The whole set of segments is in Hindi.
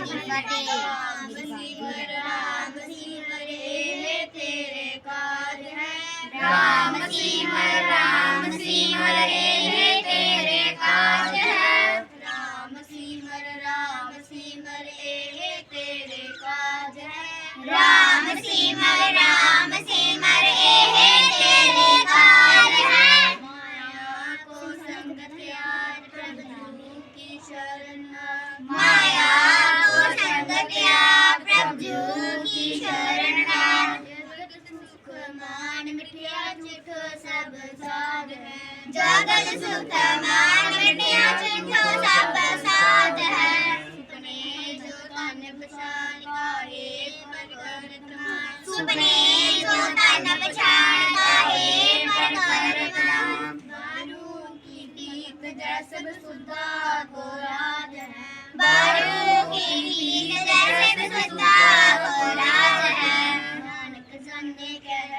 Ram, Ram, Ram, Ram, बिटिया सब साध है। जगत सुख मान बिटिया चिट्ठो सब साध है। सुपने जो तन पहचान का हेल पर कर सुपने जो तन पहचान का हेल पर कर मारू की दीप जैसे सुधा को राज है। बारू की दीप जैसे सुधा को राज है। नानक जन ने कह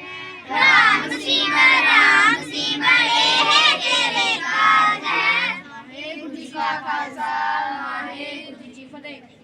ਜੀ ਕਾ ਖਾਲਸਾ ਵਾਹਿਗੁਰੂ ਜੀ ਫਤਿਹ